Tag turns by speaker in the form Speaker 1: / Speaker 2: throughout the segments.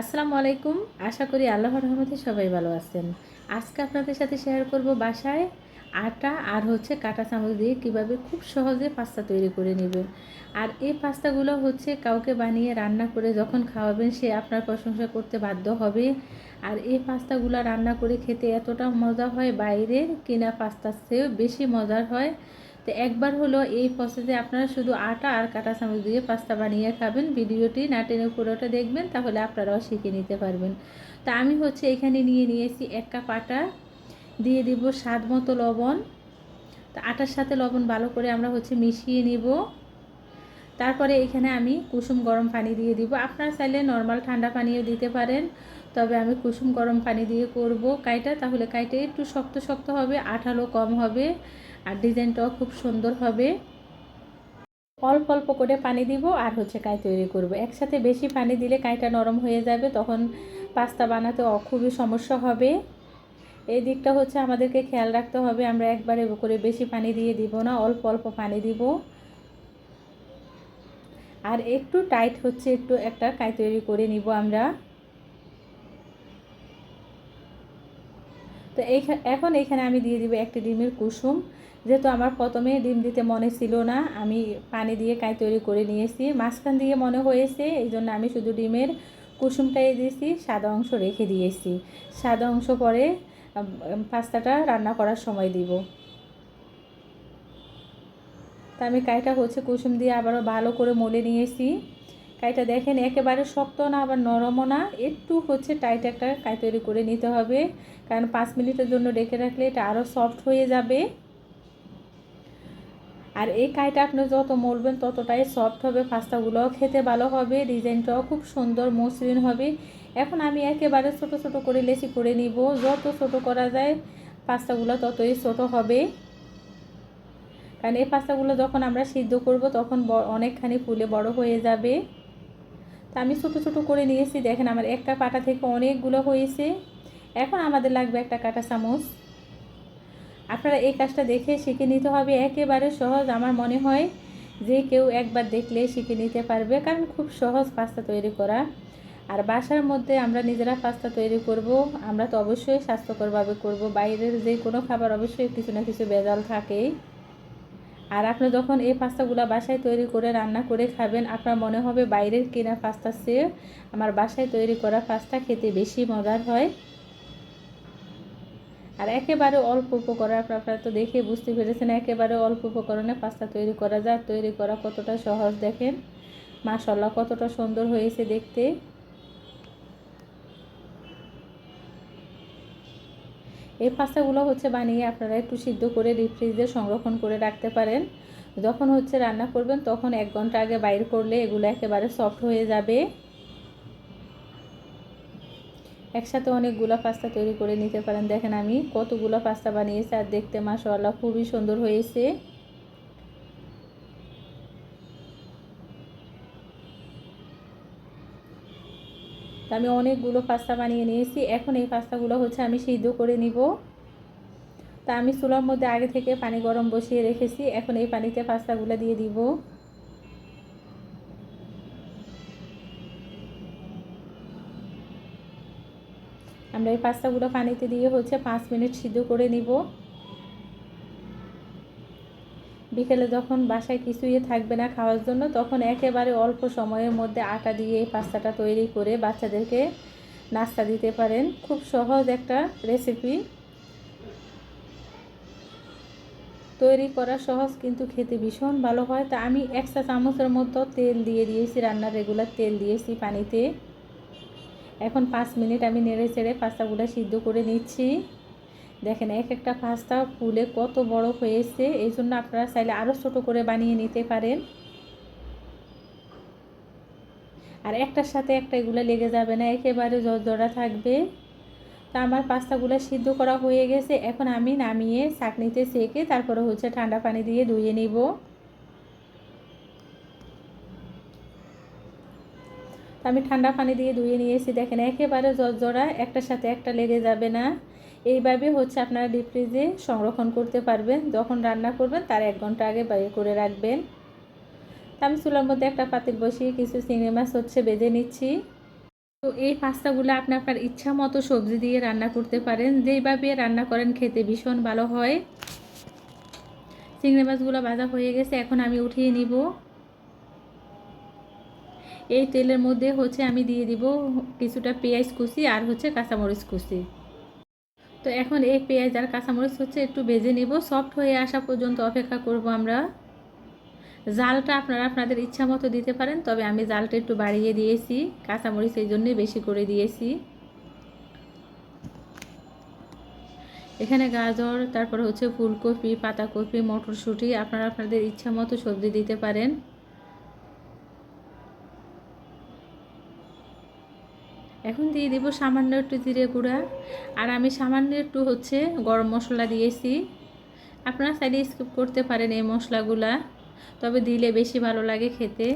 Speaker 1: আসসালামু আলাইকুম। আশা করি আল্লাহর রহমতে সবাই ভালো আছেন। আজকে আপনাদের সাথে শেয়ার করব বাসায় আটা আর হচ্ছে কাঁটা চামচ দিয়ে কীভাবে খুব সহজে পাস্তা তৈরি করে নেবেন। আর এই পাস্তাগুলো হচ্ছে কাউকে বানিয়ে রান্না করে যখন খাওয়াবেন, সে আপনার প্রশংসা করতে বাধ্য হবে। আর এই পাস্তাগুলো রান্না করে খেতে এতটা মজা হয় বাইরে, কিনা পাস্তার চেয়েও বেশি মজার হয়। তো একবার হলো এই প্রসেসে আপনারা শুধু আটা আর কাঁটা চামচ দিয়ে পাস্তা বানিয়ে খাবেন। ভিডিওটি না টেনে পুরোটা দেখবেন, তাহলে আপনারাও শিখে নিতে পারবেন। তা আমি হচ্ছে এখানে নিয়ে নিয়েছি এক কাপ আটা, দিয়ে দিব স্বাদ মতো লবণ। তা আটার সাথে লবণ ভালো করে আমরা হচ্ছে মিশিয়ে নিব। তারপরে এখানে আমি কুসুম গরম পানি দিয়ে দিব। আপনারা চাইলে নর্মাল ঠান্ডা পানিও দিতে পারেন। তবে আমি কুসুম গরম পানি দিয়ে করব কাইটা। তাহলে কাইটা একটু শক্ত শক্ত হবে, আঠালো কম হবে আর ডিজাইনটাও খুব সুন্দর হবে। অল্প অল্প করে পানি দিব আর হচ্ছে কাই তৈরি করব। একসাথে বেশি পানি দিলে কাইটা নরম হয়ে যাবে, তখন পাস্তা বানাতে খুবই সমস্যা হবে। এই দিকটা হচ্ছে আমাদেরকে খেয়াল রাখতে হবে, আমরা একবারে করে বেশি পানি দিয়ে দিব না, অল্প অল্প পানি দিব। আর একটু টাইট হচ্ছে একটু একটা কাই তৈরি করে নিব আমরা তো এই এখন এখানে আমি দিয়ে দিব একটি ডিমের কুসুম। যেহেতু আমার প্রথমে ডিম দিতে মনে ছিল না, আমি পানি দিয়ে কাই তৈরি করে নিয়েছি। মাঝখান দিয়ে মনে হয়েছে এই জন্য আমি শুধু ডিমের কুসুমটাই দিয়েছি, সাদা অংশ রেখে দিয়েছি। সাদা অংশ পরে পাস্তাটা রান্না করার সময় দিব। তা আমি কাইটা হচ্ছে কুসুম দিয়ে আবারও ভালো করে মলে নিয়েছি। কাইটা দেখেন, একেবারে শক্ত না, আবার নরমও না। একটু হচ্ছে টাইট একটা কাই তৈরি করে নিতে হবে, কারণ পাঁচ মিনিটের জন্য ডেকে রাখলে এটা আরও সফট হয়ে যাবে। আর এই কাইটা আপনি যত মলবেন ততটাই সফট হবে, পাস্তাগুলোও খেতে ভালো হবে, ডিজাইনটাও খুব সুন্দর, মসৃণ হবে। এখন আমি একেবারে ছোট ছোট করে লেচি করে নিব, যত ছোট করা যায় পাস্তাগুলো ততই ছোট হবে। কারণ এই পাস্তাগুলো যখন আমরা সিদ্ধ করব তখন অনেকখানি ফুলে বড় হয়ে যাবে। তা আমি ছোট ছোট করে নিয়েছি। দেখেন আমার একটা পাটা থেকে অনেকগুলো হয়েছে। এখন আমাদের লাগবে একটা কাটা চামচ। আপনারা এই কাজটা দেখে শিখে নিতে হবে। একেবারে সহজ আমার মনে হয় যে কেউ একবার দেখলে শিখে নিতে পারবে, কারণ খুব সহজ পাস্তা তৈরি করা। আর বাসার মধ্যে আমরা নিজেরা পাস্তা তৈরি করব, আমরা তো অবশ্যই স্বাস্থ্যকরভাবে করব। বাইরের যে কোনো খাবার অবশ্যই কিছু না কিছু বেজাল থাকেই। আর আপনি যখন এই পাস্তাগুলো বাসায় তৈরি করে রান্না করে খাবেন, আপনার মনে হবে বাইরের কেনা পাস্তার চেয়ে আমার বাসায় তৈরি করা পাস্তা খেতে বেশি মজার হয়। আর একেবারে অল্প উপকরণ আপনারা তো দেখে বুঝতে পেরেছেন, একেবারে অল্প উপকরণে পাস্তা তৈরি করা যায়। তৈরি করা কতটা সহজ দেখেন। মাশাল্লাহ কতটা সুন্দর হয়েছে দেখতে। এই পাস্তাগুলো হচ্ছে বানিয়ে আপনারা একটু সিদ্ধ করে ডিপ ফ্রিজে সংরক্ষণ করে রাখতে পারেন। যখন হচ্ছে রান্না করবেন, তখন এক ঘণ্টা আগে বাইর করলে এগুলো একেবারে সফট হয়ে যাবে। একসাথে অনেকগুলো পাস্তা তৈরি করে নিতে পারেন। দেখেন আমি কতগুলো পাস্তা বানিয়েছি আর দেখতে মাসাল্লাহ খুবই সুন্দর হয়েছে। আমি অনেকগুলো পাস্তা বানিয়ে নিয়েছি। এখন এই পাস্তাগুলো হচ্ছে আমি সিদ্ধ করে নিব। তা আমি চুলার মধ্যে আগে থেকে পানি গরম বসিয়ে রেখেছি। এখন এই পানিতে পাস্তাগুলো দিয়ে দিব। আমরা এই পাস্তাগুলো পানিতে দিয়ে হচ্ছে পাঁচ মিনিট সিদ্ধ করে নিব। বিকেলে যখন বাসায় কিছুই থাকবে না খাওয়ার জন্য, তখন একেবারে অল্প সময়ের মধ্যে আটা দিয়ে এই পাস্তাটা তৈরি করে বাচ্চাদেরকে নাস্তা দিতে পারেন। খুব সহজ একটা রেসিপি তৈরি করা সহজ কিন্তু খেতে ভীষণ ভালো হয়। তা আমি একটা চামচের মতো তেল দিয়ে দিয়েছি, রান্নার রেগুলার তেল দিয়েছি পানিতে। এখন পাঁচ মিনিট আমি নেড়ে চেড়ে পাস্তাগুলো সিদ্ধ করে নিচ্ছি। দেখেন, এক একটা পাস্তা ফুলে কত বড় হয়েছে, এই জন্য আপনারা চাইলে আরও ছোটো করে বানিয়ে নিতে পারেন। আর একটার সাথে একটা এগুলো লেগে যাবে না, একেবারে জড়া থাকবে। তা আমার পাস্তাগুলো সিদ্ধ করা হয়ে গেছে, এখন আমি নামিয়ে চাকনিতে সেকে তারপরে হচ্ছে ঠান্ডা পানি দিয়ে ধুয়ে নিব। আমি ঠান্ডা পানি দিয়ে ধুয়ে নিয়েছি, দেখেন, একেবারে জড়া একটার সাথে একটা লেগে যাবে না। এইভাবে হচ্ছে আপনারা ডিপ ফ্রিজে সংরক্ষণ করতে পারবেন। যখন রান্না করবেন, তার এক ঘণ্টা আগে বাইরে করে রাখবেন। আমি চুলার মধ্যে একটা পাতিল বসিয়ে কিছু চিংড়ি মাছ হচ্ছে বেঁধে নিচ্ছি। তো এই পাস্তাগুলো আপনি আপনার ইচ্ছা মতো সবজি দিয়ে রান্না করতে পারেন। যেইভাবে রান্না করেন, খেতে ভীষণ ভালো হয়। চিংড়ি মাছগুলো ভাজা হয়ে গেছে, এখন আমি উঠিয়ে নিব। এই তেলের মধ্যে হচ্ছে আমি দিয়ে দিব কিছুটা পেঁয়াজ কুচি আর হচ্ছে কাঁচামরিচ কুচি। তো এখন এই পেঁয়াজ আর কাঁচামরিচ হচ্ছে একটু ভেজে নিব। সফট হয়ে আসা পর্যন্ত অপেক্ষা করব আমরা। জালটা আপনারা আপনাদের ইচ্ছা মতো দিতে পারেন, তবে আমি জালটা একটু বাড়িয়ে দিয়েছি। কাঁচামরিচ এই জন্যই বেশি করে দিয়েছি। এখানে গাজর, তারপর হচ্ছে ফুলকপি, পাতাকপি, মটরশুঁটি, আপনারা আপনাদের ইচ্ছা মতো সবজি দিতে পারেন। এখন দিয়ে দিব সামান্য একটু জিরে গুঁড়া। আর আমি সামান্য একটু হচ্ছে গরম মশলা দিয়েছি। আপনারা চাইলে স্কিপ করতে পারেন এই মশলাগুলা, তবে দিলে বেশি ভালো লাগে খেতে।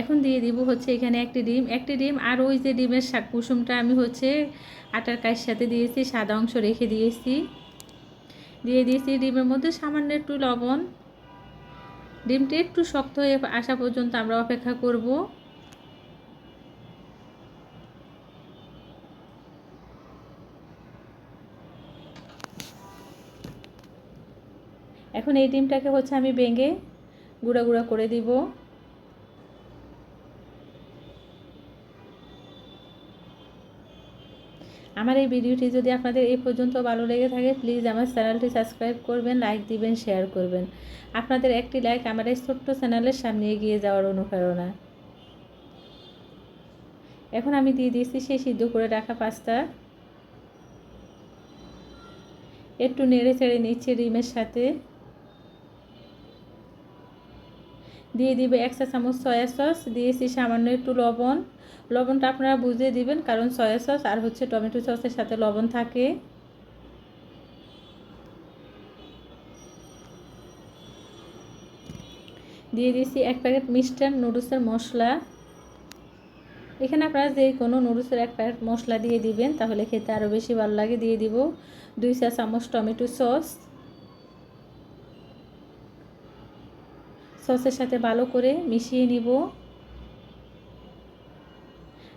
Speaker 1: এখন দিয়ে দিব হচ্ছে এখানে একটি ডিম। একটি ডিম আর ওই যে ডিমের শাক কুসুমটা আমি হচ্ছে আটার কাজের সাথে দিয়েছি, সাদা অংশ রেখে দিয়েছি। দিয়ে দিয়েছি ডিমের মধ্যে সামান্য একটু লবণ। ডিমটা একটু শক্ত হয়ে আসা পর্যন্ত আমরা অপেক্ষা করব। এখন এই ডিমটাকে হচ্ছে আমি ভেঙে গুঁড়া গুঁড়া করে দিব। আমার এই ভিডিওটি যদি আপনাদের এই পর্যন্ত ভালো লেগে থাকে প্লিজ আমার চ্যানেলটি সাবস্ক্রাইব করবেন লাইক দিবেন শেয়ার করবেন। আপনাদের একটি লাইক আমার এই ছোট্ট চ্যানেলের সামনে এগিয়ে যাওয়ার অনুপ্রেরণা। এখন আমি দিয়ে দিয়েছি সেই সিদ্ধ করে রাখা পাস্তা। একটু নেড়ে চেড়ে নিচ্ছি ডিমের সাথে। দিয়ে দিবে এক চা চামচ সয়া সস দিয়েছি সামান্য একটু লবণ। লবণটা আপনারা বুঝিয়ে দিবেন, কারণ সয়া সস আর হচ্ছে টমেটো সসের সাথে লবণ থাকে। দিয়ে দিয়েছি এক প্যাকেট মিস্টার নুডলসের মশলা। এখানে আপনারা যে কোনো নুডলসের এক প্যাকেট মশলা দিয়ে দিবেন, তাহলে খেতে আরও বেশি ভালো লাগে। দিয়ে দিব দুই চা চামচ টমেটো সস। সসের সাথে ভালো করে মিশিয়ে নিব।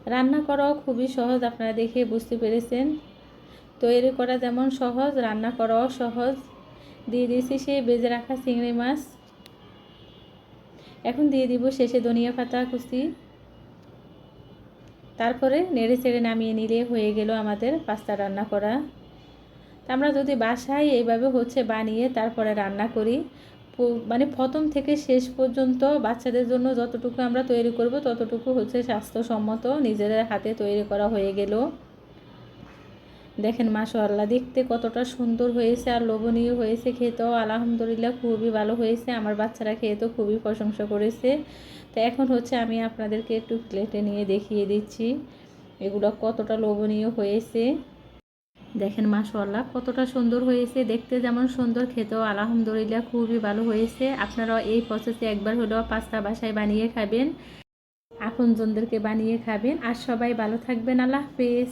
Speaker 1: রান্না করাও খুবই সহজ, আপনারা দেখে বুঝতে পেরেছেন। তৈরি করা যেমন সহজ, রান্না করাও সহজ। দিয়ে দিয়েছি সেই বেজে রাখা চিংড়ি মাছ। এখন দিয়ে দিব শেষে ধনিয়া পাতা, কুচি। তারপরে নেড়ে চেড়ে নামিয়ে নিলে হয়ে গেল আমাদের পাস্তা রান্না করা। আমরা যদি বাসায় এইভাবে হচ্ছে বানিয়ে তারপরে রান্না করি মানে প্রথম থেকে শেষ পর্যন্ত বাচ্চাদের জন্য যতটুকু আমরা তৈরি করব, ততটুকু হচ্ছে স্বাস্থ্যসম্মত নিজেদের হাতে তৈরি করা হয়ে গেল। দেখেন মাশাআল্লাহ, দেখতে কতটা সুন্দর হয়েছে আর লোভনীয় হয়েছে খেতেও। আলহামদুলিল্লাহ খুবই ভালো হয়েছে। আমার বাচ্চারা খেয়ে তো খুবই প্রশংসা করেছে। তো এখন হচ্ছে আমি আপনাদেরকে একটু প্লেটে নিয়ে দেখিয়ে দিচ্ছি। এগুলো কতটা লোভনীয় হয়েছে। দেখেন মাশাল্লাহ কতটা সুন্দর হয়েছে। দেখতে যেমন সুন্দর, খেতেও আলহামদুলিল্লাহ খুবই ভালো হয়েছে। আপনারাও এই প্রসেসে একবার হলেও পাস্তা বাসায় বানিয়ে খাবেন, আপনজনদেরকে বানিয়ে খাবেন। আর সবাই ভালো থাকবেন। আল্লাহ হাফেজ।